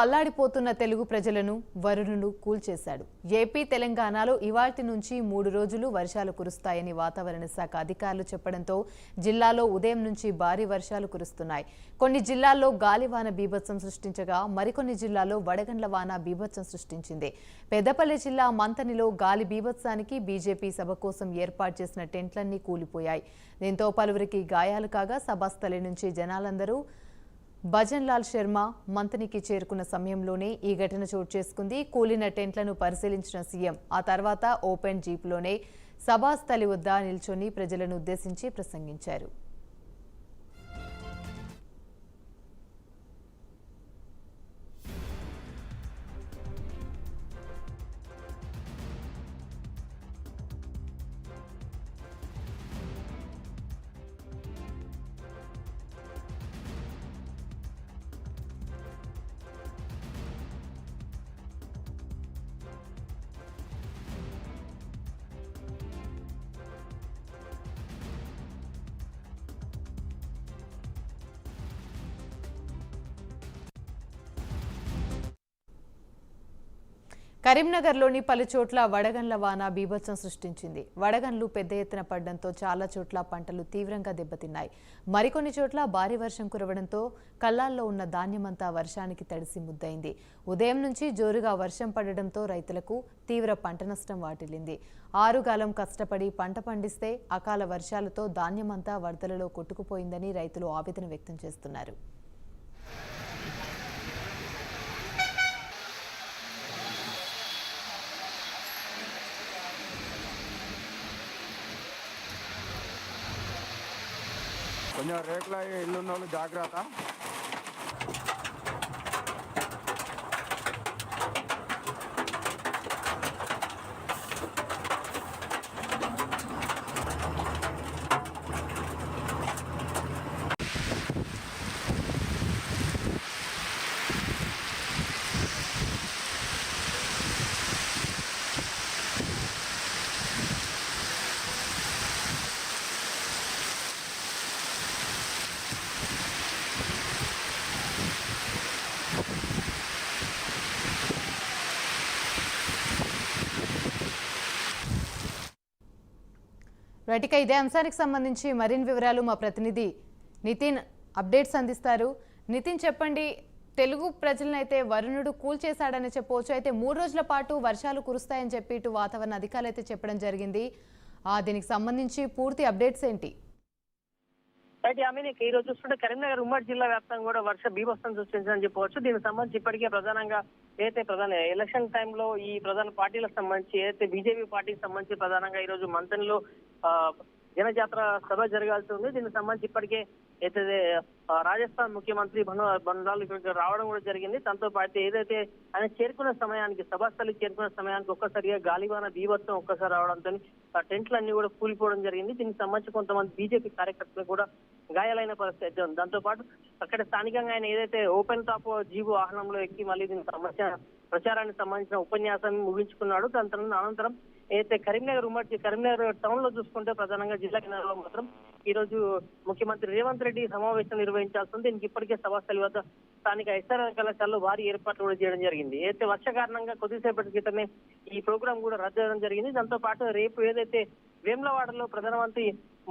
అల్లాడిపోతున్న తెలుగు ప్రజలను వరుణుడు కూల్చేశాడు. ఏపీ తెలంగాణలో ఇవాటి నుంచి మూడు రోజులు వర్షాలు కురుస్తాయని వాతావరణ శాఖ అధికారులు చెప్పడంతో జిల్లాలో ఉదయం నుంచి భారీ వర్షాలు కురుస్తున్నాయి. కొన్ని జిల్లాల్లో గాలివాన బీభత్సం సృష్టించగా మరికొన్ని జిల్లాల్లో వడగండ్ల వాన బీభత్సం సృష్టించింది. పెద్దపల్లి జిల్లా మంతనిలో గాలి బీభత్సానికి బీజేపీ సభ కోసం ఏర్పాటు చేసిన టెంట్లన్నీ కూలిపోయాయి. దీంతో పలువురికి గాయాలు కాగా సభాస్థలి నుంచి జనాలందరూ భజన్ లాల్ శర్మ మంతనికి చేరుకున్న సమయంలోనే ఈ ఘటన చోటు చేసుకుంది. కూలిన టెంట్లను పరిశీలించిన సీఎం ఆ తర్వాత ఓపెన్ జీప్లోనే సభాస్థలి వద్ద నిల్చొని ప్రజలను ఉద్దేశించి ప్రసంగించారు. కరీంనగర్లోని పలు చోట్ల వడగండ్ల వాన బీభత్సం సృష్టించింది. వడగండ్లు పెద్ద ఎత్తున పడడంతో చాలా చోట్ల పంటలు తీవ్రంగా దెబ్బతిన్నాయి. మరికొన్ని చోట్ల భారీ వర్షం కురవడంతో కళ్ళాల్లో ఉన్న ధాన్యమంతా వర్షానికి తడిసి ముద్దయింది. ఉదయం నుంచి జోరుగా వర్షం పడడంతో రైతులకు తీవ్ర పంట నష్టం వాటిల్లింది. ఆరుగాలం కష్టపడి పంట పండిస్తే అకాల వర్షాలతో ధాన్యమంతా వరదలలో కొట్టుకుపోయిందని రైతులు ఆవేదన వ్యక్తం చేస్తున్నారు. కొంచెం రేకుల ఇల్లు ఉన్న వాళ్ళు జాగ్రత్త. రైట్ ఇక ఇదే అంశానికి సంబంధించి మరిన్ని వివరాలు మా ప్రతినిధి నితిన్ అప్డేట్స్ అందిస్తారు. నితిన్ చెప్పండి తెలుగు ప్రజలనైతే వరుణుడు కూల్చేశాడని చెప్పవచ్చు అయితే మూడు రోజుల పాటు వర్షాలు కురుస్తాయని చెప్పి ఇటు వాతావరణ అధికారులు అయితే చెప్పడం జరిగింది. దీనికి సంబంధించి పూర్తి అప్డేట్స్ ఏంటి? అయితే ఆమె ఈ రోజు చూస్తుంటే కరీంనగర్ ఉమ్మడి జిల్లా వ్యాప్తంగా కూడా వర్ష బీభత్సం సృష్టించిందని చెప్పవచ్చు. దీనికి సంబంధించి ఇప్పటికే ప్రధానంగా ఏదైతే ప్రధాన ఎలక్షన్ టైంలో ఈ ప్రధాన పార్టీలకు సంబంధించి ఏదైతే బీజేపీ పార్టీకి సంబంధించి ప్రధానంగా ఈ రోజు మంతన్లో జనజాతర సభ జరగాల్సి ఉంది. దీనికి సంబంధించి ఇప్పటికే అయితే రాజస్థాన్ ముఖ్యమంత్రి బను ఇక్కడికి రావడం కూడా జరిగింది. దాంతో పాటు ఏదైతే ఆయన చేరుకున్న సమయానికి సభాస్థలికి చేరుకున్న సమయానికి ఒక్కసారిగా గాలివాన బీభత్సం ఒక్కసారి రావడంతో టెంట్లన్నీ కూడా కూలిపోవడం జరిగింది. దీనికి సంబంధించి కొంతమంది బీజేపీ కార్యకర్తలు కూడా గాయాలైన పరిస్థితి అయితే ఉంది. దాంతో పాటు అక్కడ స్థానికంగా ఆయన ఏదైతే ఓపెన్ టాప్ జీబు వాహనంలో ఎక్కి మళ్ళీ దీనికి సంబంధించిన ప్రచారానికి సంబంధించిన ఉపన్యాసాన్ని ముగించుకున్నాడు. దాని అనంతరం ఏదైతే కరీంనగర్ ఉమ్మడి కరీంనగర్ టౌన్లో చూసుకుంటే ప్రధానంగా జిల్లా కేంద్రంలో మాత్రం ఈ రోజు ముఖ్యమంత్రి రేవంత్ రెడ్డి సమావేశం నిర్వహించాల్సి ఉంది దీనికి ఇప్పటికే సభాస్థలి వద్ద స్థానిక ఎస్ఆర్ కళాశాలలో భారీ ఏర్పాట్లు కూడా చేయడం జరిగింది. అయితే వర్ష కారణంగా కొద్దిసేపటి క్రితమే ఈ ప్రోగ్రాం కూడా రద్దు చేయడం జరిగింది. దాంతో పాటు రేపు ఏదైతే వేములవాడలో ప్రధానమంత్రి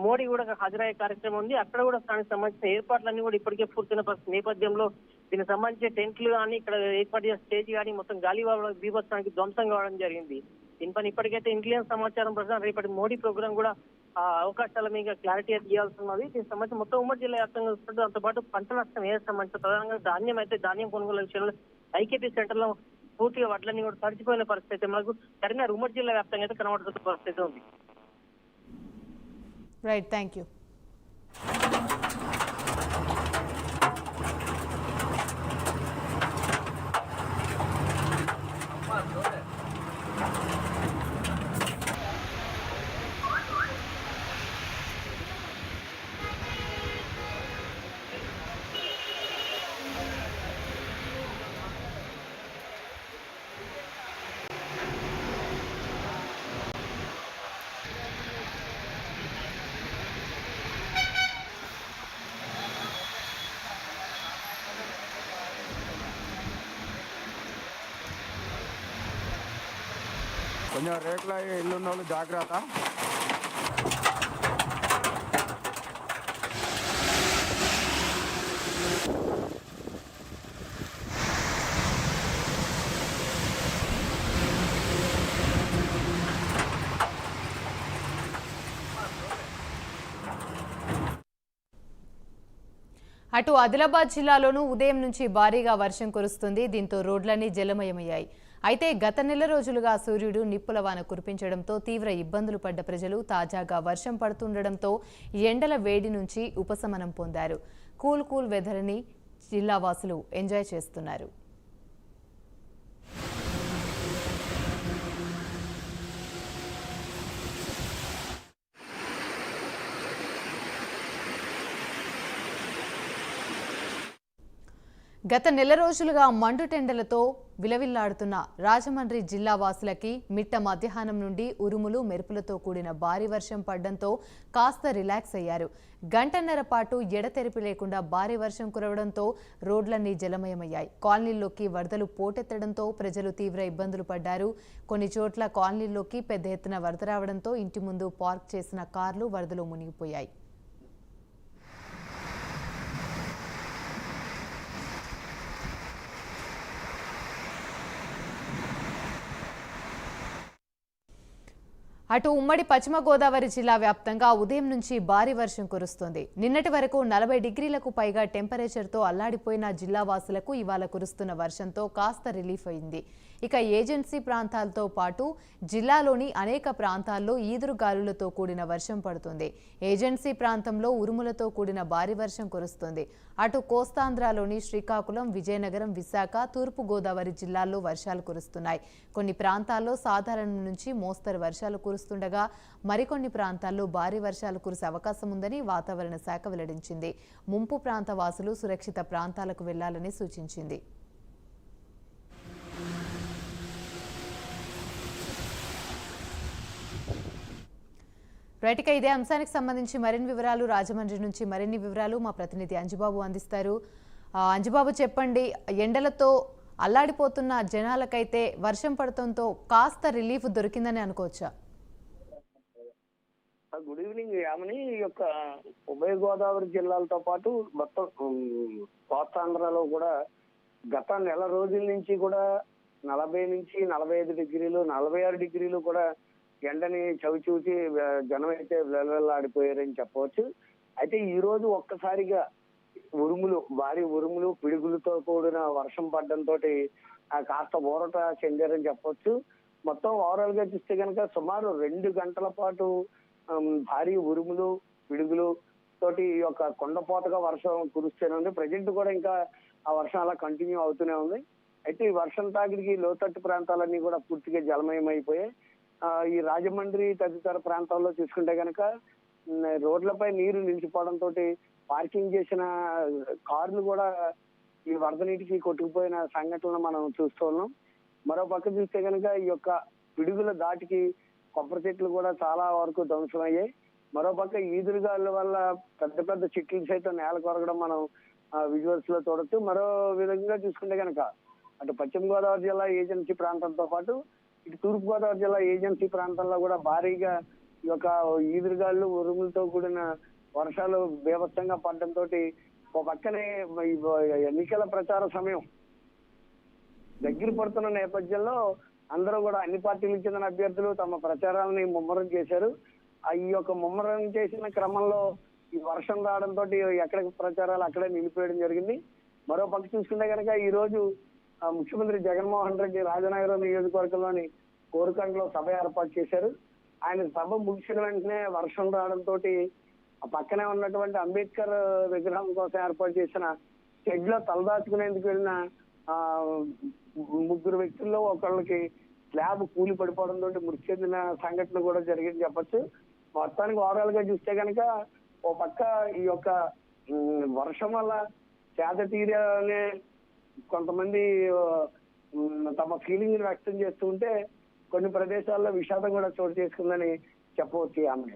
మోడీ కూడా హాజరయ్యే కార్యక్రమం ఉంది. అక్కడ కూడా దానికి సంబంధించిన ఏర్పాట్లన్నీ కూడా ఇప్పటికే పూర్తయిన నేపథ్యంలో దీనికి సంబంధించిన టెంట్లు కానీ ఇక్కడ ఏర్పాటు చేసిన స్టేజ్ కానీ మొత్తం గాలివాడ బీభత్సానికి ధ్వంసం కావడం జరిగింది. దీనిపైన ఇప్పటికైతే ఇంటెలిజెన్స్ సమాచారం ప్రకారం రేపటి మోడీ ప్రోగ్రాం కూడా ఆ అవకాశాల మీద క్లారిటీ ఇవ్వాల్సి ఉన్నది దీనికి సంబంధించి మొత్తం ఉమ్మడి జిల్లా వ్యాప్తంగా చూస్తుంటే దాంతోపాటు పంట నష్టం ఏ సంబంధించి ప్రధానంగా ధాన్యం అయితే ధాన్యం కొనుగోలు విషయంలో ఐకేపీ సెంటర్లో పూర్తిగా వడ్లన్నీ కూడా తడిచిపోయిన పరిస్థితి అయితే మనకు కరీంనగర్ ఉమ్మడి జిల్లా వ్యాప్తంగా అయితే కనబడుతున్న పరిస్థితి ఉంది. రైట్ థ్యాంక్ యూ కొంచెం రేట్ల ఇల్లు ఉన్న వాళ్ళు జాగ్రత్త. అటు ఆదిలాబాద్ జిల్లాలోనూ ఉదయం నుంచి భారీగా వర్షం కురుస్తుంది. దీంతో రోడ్లన్నీ జలమయమయ్యాయి. అయితే గత నెల రోజులుగా సూర్యుడు నిప్పుల వాన కురిపించడంతో తీవ్ర ఇబ్బందులు పడ్డ ప్రజలు తాజాగా వర్షం పడుతుండడంతో ఎండల వేడి నుంచి ఉపశమనం పొందారు. కూల్ కూల్ వెదర్ని జిల్లావాసులు ఎంజాయ్ చేస్తున్నారు. గత నెల రోజులుగా మండుటెండలతో విలవిల్లాడుతున్న రాజమండ్రి జిల్లా వాసులకి మిట్ట మధ్యాహ్నం నుండి ఉరుములు మెరుపులతో కూడిన భారీ వర్షం పడడంతో కాస్త రిలాక్స్ అయ్యారు. గంటన్నర పాటు ఎడతెరిపి లేకుండా భారీ వర్షం కురవడంతో రోడ్లన్నీ జలమయమయ్యాయి. కాలనీల్లోకి వరదలు పోటెత్తడంతో ప్రజలు తీవ్ర ఇబ్బందులు పడ్డారు. కొన్ని చోట్ల కాలనీల్లోకి పెద్ద ఎత్తున వరద రావడంతో ఇంటి ముందు పార్క్ చేసిన కార్లు వరదలో మునిగిపోయాయి. అటు ఉమ్మడి పశ్చిమ గోదావరి జిల్లా వ్యాప్తంగా ఉదయం నుంచి భారీ వర్షం కురుస్తోంది. నిన్నటి వరకు నలభై డిగ్రీలకు పైగా టెంపరేచర్తో అల్లాడిపోయిన జిల్లా వాసులకు ఇవాళ కురుస్తున్న వర్షంతో కాస్త రిలీఫ్ అయింది. ఇక ఏజెన్సీ ప్రాంతాలతో పాటు జిల్లాలోని అనేక ప్రాంతాల్లో ఈదురు గాలులతో కూడిన వర్షం పడుతుంది. ఏజెన్సీ ప్రాంతంలో ఉరుములతో కూడిన భారీ వర్షం కురుస్తుంది. అటు కోస్తాంధ్రలోని శ్రీకాకుళం విజయనగరం విశాఖ తూర్పు గోదావరి జిల్లాల్లో వర్షాలు కురుస్తున్నాయి. కొన్ని ప్రాంతాల్లో సాధారణం నుంచి మోస్తరు వర్షాలు కురుస్తున్నాయి. కురుస్తుండగా మరికొన్ని ప్రాంతాల్లో భారీ వర్షాలు కురిసే అవకాశం ఉందని వాతావరణ శాఖ వెల్లడించింది. ముంపు ప్రాంత వాసులు సురక్షిత ప్రాంతాలకు వెళ్ళాలని సూచించింది. రైట్ ఇదే అంశానికి సంబంధించి మరిన్ని వివరాలు రాజమండ్రి నుంచి మరిన్ని వివరాలు మా ప్రతినిధి అంజుబాబు అందిస్తారు. అంజుబాబు చెప్పండి ఎండలతో అల్లాడిపోతున్న జనాలకైతే వర్షం పడటంతో కాస్త రిలీఫ్ దొరికిందని అనుకోవచ్చా? Good evening Yamini. ఈ యొక్క ఉభయ గోదావరి జిల్లాలతో పాటు మొత్తం కోస్తాంధ్రలో కూడా గత నెల రోజుల నుంచి కూడా నలభై నుంచి నలభై ఐదు డిగ్రీలు నలభై ఆరు డిగ్రీలు కూడా ఎండని చవి చూసి జనం అయితే వెలవెల్లాడిపోయారని చెప్పవచ్చు. అయితే ఈ రోజు ఒక్కసారిగా ఉరుములు భారీ ఉరుములు పిడుగులతో కూడిన వర్షం పడడంతో కాస్త ఊరట చెందారని చెప్పవచ్చు. మొత్తం ఓవరాల్గా చూస్తే కనుక సుమారు రెండు గంటల పాటు భారీ ఉరుములు పిడుగులు తోటి ఈ యొక్క కొండపోతగా వర్షం కురుస్తూనే ఉంది. ప్రజెంట్ కూడా ఇంకా ఆ వర్షం అలా కంటిన్యూ అవుతూనే ఉంది. అయితే ఈ వర్షం తాకిడికి లోతట్టు ప్రాంతాలన్నీ కూడా పూర్తిగా జలమయం అయిపోయాయి ఈ రాజమండ్రి తదితర ప్రాంతాల్లో చూసుకుంటే కనుక రోడ్లపై నీరు నిలిచిపోవడంతో పార్కింగ్ చేసిన కార్లు కూడా ఈ వరద నీటికి కొట్టుకుపోయిన సంఘటనలు మనం చూస్తున్నాం మరో పక్క చూస్తే కనుక ఈ యొక్క పిడుగుల దాటికి కొబ్బరి చెట్లు కూడా చాలా వరకు ధ్వంసమయ్యాయి. మరోపక్క మరో పక్క ఈదురుగాల వల్ల పెద్ద పెద్ద చెట్లు సైతం నేల కొరగడం మనం విజువల్స్లో చూడొచ్చు. మరో విధంగా చూసుకుంటే కనుక అటు పశ్చిమ గోదావరి జిల్లా ఏజెన్సీ ప్రాంతంతో పాటు ఇటు తూర్పు గోదావరి జిల్లా ఏజెన్సీ ప్రాంతంలో కూడా భారీగా ఈ యొక్క ఈదురుగాళ్ళు ఉరుములతో కూడిన వర్షాలు బీభత్సంగా పడడంతో ఒక పక్కనే ఎన్నికల ప్రచార సమయం దగ్గర పడుతున్న నేపథ్యంలో అందరూ కూడా అన్ని పార్టీలకు చెందిన అభ్యర్థులు తమ ప్రచారాలని ముమ్మరం చేశారు. ఆ ఈ యొక్క ముమ్మరం చేసిన క్రమంలో ఈ వర్షం రావడంతో ఎక్కడ ప్రచారాలు అక్కడే నిలిపేయడం జరిగింది. మరో పక్క చూసుకుంటే కనుక ఈ రోజు ముఖ్యమంత్రి జగన్మోహన్ రెడ్డి రాజనగరం నియోజకవర్గంలోని కోరుకండలో సభ ఏర్పాటు చేశారు. ఆయన సభ ముగిసిన వెంటనే వర్షం రావడంతో పక్కనే ఉన్నటువంటి అంబేద్కర్ విగ్రహం కోసం ఏర్పాటు చేసిన షెడ్లో తలదాచుకునేందుకు వెళ్ళిన ఆ ముగ్గురు వ్యక్తుల్లో ఒకళ్ళకి స్లాబ్ కూలి పడిపోవడం తోటి మృతి చెందిన సంఘటన కూడా జరిగింది చెప్పచ్చు. మొత్తానికి ఓవరాల్గా చూస్తే కనుక ఓ పక్క ఈ యొక్క వర్షం వల్ల చేత తీరనే కొంతమంది తమ ఫీలింగ్ వ్యక్తం చేస్తూ ఉంటే కొన్ని ప్రదేశాల్లో విషాదం కూడా చోటు చేసుకుందని చెప్పవచ్చు ఆమె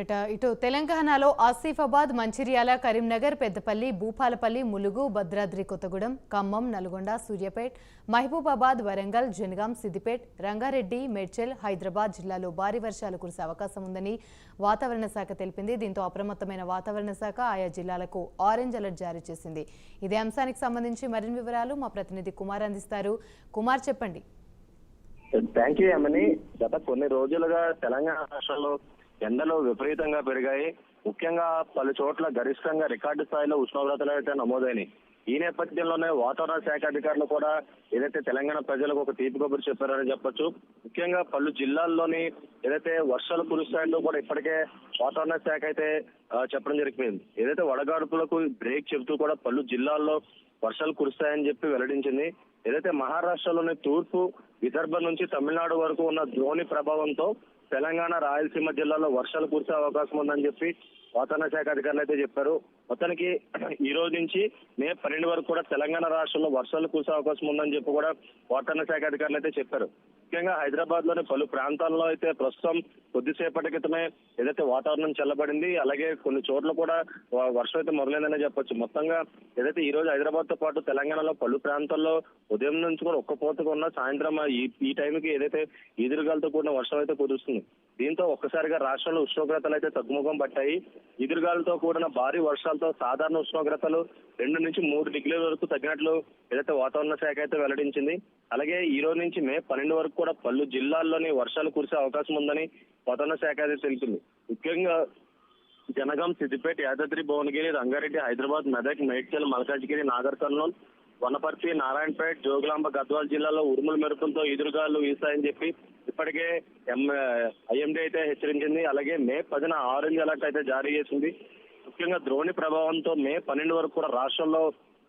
రైట్ ఇటు తెలంగాణలో ఆసిఫాబాద్ మంచిర్యాల కరీంనగర్ పెద్దపల్లి భూపాలపల్లి ములుగు భద్రాద్రి కొత్తగూడెం ఖమ్మం నల్గొండ సూర్యాపేట్ మహబూబాబాద్ వరంగల్ జనగాం సిద్దిపేట్ రంగారెడ్డి మేడ్చల్ హైదరాబాద్ జిల్లాలో భారీ వర్షాలు కురిసే అవకాశం ఉందని వాతావరణ శాఖ తెలిపింది. దీంతో అప్రమత్తమైన వాతావరణ శాఖ ఆయా జిల్లాలకు ఆరెంజ్ అలర్ట్ జారీ చేసింది. ఇదే అంశానికి సంబంధించి మరిన్ని వివరాలు మా ప్రతినిధి కుమార్ అందిస్తారు. కుమార్ చెప్పండి. థ్యాంక్ యూ గత కొన్ని రోజులుగా తెలంగాణ రాష్ట్రంలో ఎండలు విపరీతంగా పెరిగాయి. ముఖ్యంగా పలు చోట్ల గరిష్టంగా రికార్డు స్థాయిలో ఉష్ణోగ్రతలు అయితే నమోదైనాయి. ఈ నేపథ్యంలోనే వాతావరణ శాఖ అధికారులు కూడా ఏదైతే తెలంగాణ ప్రజలకు ఒక తీపి కబురు చెప్పారని చెప్పొచ్చు. ముఖ్యంగా పలు జిల్లాల్లోని ఏదైతే వర్షాలు కురుస్తాయంటూ కూడా ఇప్పటికే వాతావరణ శాఖ అయితే చెప్పడం జరిగిపోయింది. ఏదైతే వడగాడుపులకు బ్రేక్ చెబుతూ కూడా పలు జిల్లాల్లో వర్షాలు కురుస్తాయని చెప్పి వెల్లడించింది. ఏదైతే మహారాష్ట్రలోని తూర్పు విదర్భ నుంచి తమిళనాడు వరకు ఉన్న ద్రోణి ప్రభావంతో తెలంగాణ రాయలసీమ జిల్లాలో వర్షాలు కురిసే అవకాశం ఉందని చెప్పి వాతావరణ శాఖ అధికారులు అయితే చెప్పారు. మొత్తానికి ఈ రోజు నుంచి మే పన్నెండు వరకు కూడా తెలంగాణ రాష్ట్రంలో వర్షాలు కురిసే అవకాశం ఉందని చెప్పి కూడా వాతావరణ శాఖ అధికారులు అయితే చెప్పారు. ముఖ్యంగా హైదరాబాద్లోని పలు ప్రాంతాల్లో అయితే ప్రస్తుతం కొద్దిసేపటి క్రితమే ఏదైతే వాతావరణం చల్లబడింది అలాగే కొన్ని చోట్ల కూడా వర్షం అయితే మొదలైందనే చెప్పొచ్చు. మొత్తంగా ఏదైతే ఈ రోజు హైదరాబాద్తో పాటు తెలంగాణలో పలు ప్రాంతాల్లో ఉదయం నుంచి కూడా ఒక్క పోతగా ఉన్న సాయంత్రం ఈ ఈ టైంకి ఏదైతే ఈదురుగాలతో కూడిన వర్షం అయితే కురుస్తుంది. దీంతో ఒక్కసారిగా రాష్ట్రంలో ఉష్ణోగ్రతలు అయితే తగ్గుముఖం పట్టాయి. ఎదురుగాలతో కూడిన భారీ వర్షాలతో సాధారణ ఉష్ణోగ్రతలు రెండు నుంచి మూడు డిగ్రీల వరకు తగ్గినట్లు ఏదైతే వాతావరణ శాఖ అయితే వెల్లడించింది. అలాగే ఈ రోజు నుంచి మే పన్నెండు వరకు కూడా పలు జిల్లాల్లోని వర్షాలు కురిసే అవకాశం ఉందని వాతావరణ శాఖ అయితే తెలిపింది. ముఖ్యంగా జనగాం సిద్దిపేట యాదాద్రి భువనగిరి రంగారెడ్డి హైదరాబాద్ మెదక్ మేడ్చల్ మల్కాజ్గిరి నాగర్ కర్నూల్ వనపర్తి నారాయణపేట్ జోగులాంబ గద్వాల్ జిల్లాలో ఉరుముల మెరుపులతో ఎదురుగాలు వీస్తాయని చెప్పి ఇప్పటికే ఎం ఐఎండీ అయితే హెచ్చరించింది. అలాగే మే పదిన ఆరెంజ్ అలర్ట్ అయితే జారీ చేసింది. ముఖ్యంగా ద్రోణి ప్రభావంతో మే పన్నెండు వరకు కూడా రాష్ట్రంలో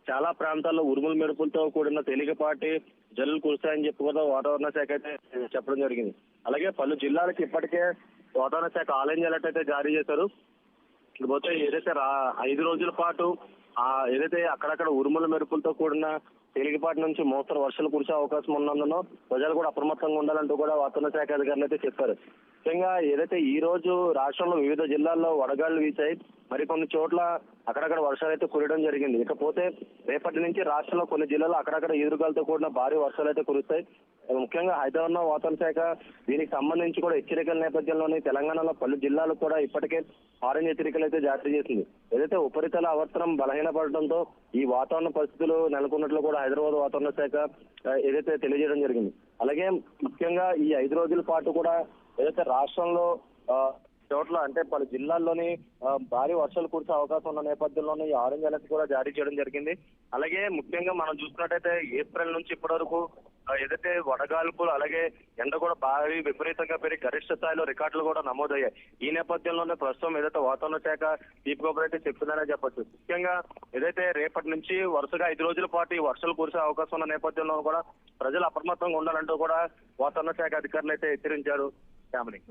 చాలా ప్రాంతాల్లో ఉరుముల మెరుపులతో కూడిన తేలికపాటి జల్లులు కురుస్తాయని చెప్పి కూడా వాతావరణ శాఖ అయితే చెప్పడం జరిగింది. అలాగే పలు జిల్లాలకు ఇప్పటికే వాతావరణ శాఖ ఆరెంజ్ అలర్ట్ అయితే జారీ చేశారు. ఇకపోతే ఏదైతే రా ఐదు రోజుల పాటు ఆ ఏదైతే అక్కడక్కడ ఉరుముల మెరుపులతో కూడిన తేలికపాటి నుంచి మోస్తరు వర్షాలు కురిసే అవకాశం ఉన్నందున ప్రజలు కూడా అప్రమత్తంగా ఉండాలంటూ కూడా వాతావరణ శాఖ అధికారులు అయితే చెప్పారు. ముఖ్యంగా ఏదైతే ఈ రోజు రాష్ట్రంలో వివిధ జిల్లాల్లో వడగాళ్ళు వీచాయి మరికొన్ని చోట్ల అక్కడక్కడ వర్షాలు అయితే కురడం జరిగింది. ఇకపోతే రేపటి నుంచి రాష్ట్రంలో కొన్ని జిల్లాలో అక్కడక్కడ ఎదురుగాలతో కూడిన భారీ వర్షాలు అయితే కురుస్తాయి. ముఖ్యంగా హైదరాబాద్ వాతావరణ శాఖ దీనికి సంబంధించి కూడా హెచ్చరికల నేపథ్యంలోనే తెలంగాణలో పలు జిల్లాలు కూడా ఇప్పటికే ఆరెంజ్ హెచ్చరికలు అయితే జారీ చేసింది. ఏదైతే ఉపరితల అవసరం బలహీనపడడంతో ఈ వాతావరణ పరిస్థితులు నెలకొన్నట్లు కూడా హైదరాబాద్ వాతావరణ శాఖ ఏదైతే తెలియజేయడం జరిగింది. అలాగే ముఖ్యంగా ఈ ఐదు రోజుల పాటు కూడా ఏదైతే రాష్ట్రంలో ఆ, చోట్ల అంటే పలు జిల్లాల్లోని భారీ వర్షాలు కురిసే అవకాశం ఉన్న నేపథ్యంలోనే ఈ ఆరెంజ్ అలర్ట్ కూడా జారీ చేయడం జరిగింది. అలాగే ముఖ్యంగా మనం చూసుకున్నట్టయితే ఏప్రిల్ నుంచి ఇప్పటి వరకు ఏదైతే వడగాల్పులు అలాగే ఎండ కూడా భారీ విపరీతంగా పెరిగి గరిష్ట స్థాయిలో రికార్డులు కూడా నమోదయ్యాయి. ఈ నేపథ్యంలోనే ప్రస్తుతం ఏదైతే వాతావరణ శాఖ దీప్ అయితే చెప్తుందనే చెప్పొచ్చు. ముఖ్యంగా ఏదైతే రేపటి నుంచి వరుసగా ఐదు రోజుల పాటు ఈ వర్షాలు కురిసే అవకాశం ఉన్న నేపథ్యంలో కూడా ప్రజలు అప్రమత్తంగా ఉండాలంటూ కూడా వాతావరణ శాఖ అధికారులు అయితే హెచ్చరించారు. right.